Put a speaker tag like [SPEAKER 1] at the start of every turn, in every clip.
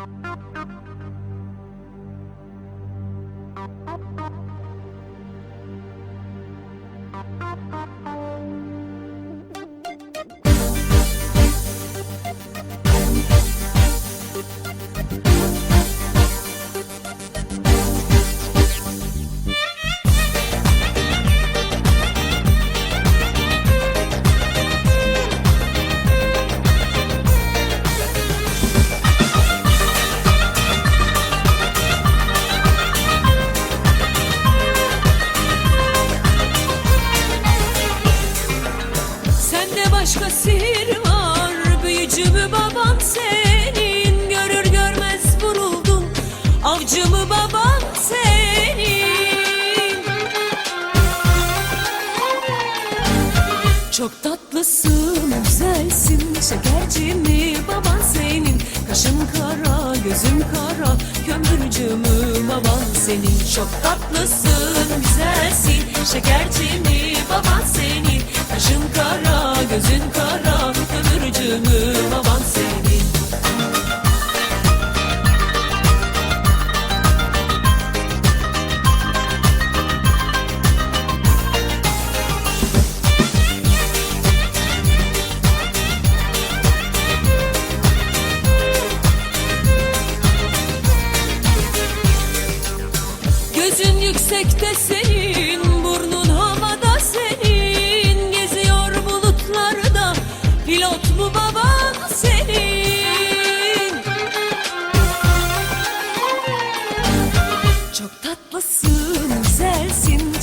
[SPEAKER 1] Thank you. Başka sihir var. Büyücü mü baban senin? Görür görmez vuruldum. Avcı mı baban senin? Çok tatlısın, güzelsin. Şekerci mi baban senin? Kaşın kara, gözün kara. Kömürcü mü baban senin? Çok tatlısın, güzelsin. Şekerci mi baban senin? Kaşın kara, gözün kara Kömürcü mü baban senin. Gözün yüksekte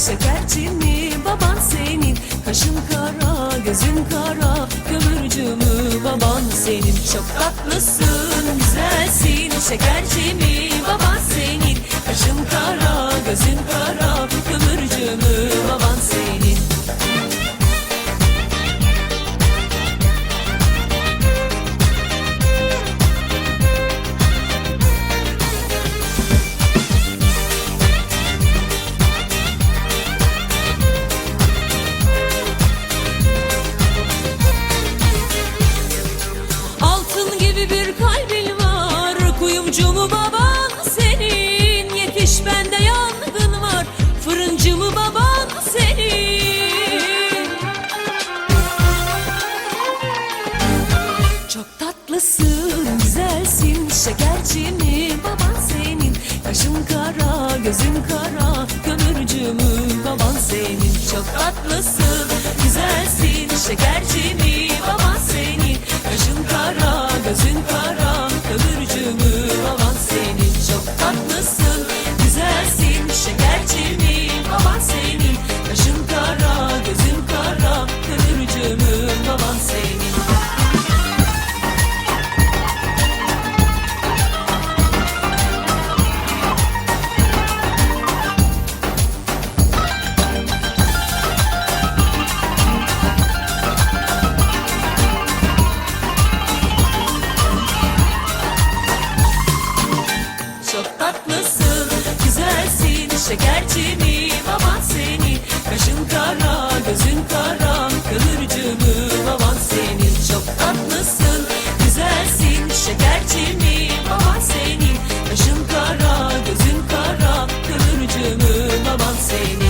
[SPEAKER 1] şekerci mi baban senin. Kaşın kara, gözün kara, kömürcü mü baban senin. Çok tatlısın, güzelsin, şekerci mi baban senin. Kaşın kara, gözün kara, bir kalbin var. Kuyumcu mu baban senin? Yetiş bende yangın var. Fırıncı mı baban senin? Çok tatlısın, güzelsin. Şekerci mi baban senin? Kaşın kara, gözün kara. Kömürcü mü baban senin? Çok tatlısın, güzelsin. Şekerci mi kara, gözün saçını baban seni. Kaşın kara gözün kara kıvırcımı baban seni. Çok tatlısın güzelsin şekerçimi baban seni. Kaşın kara gözün kara kıvırcımı baban seni.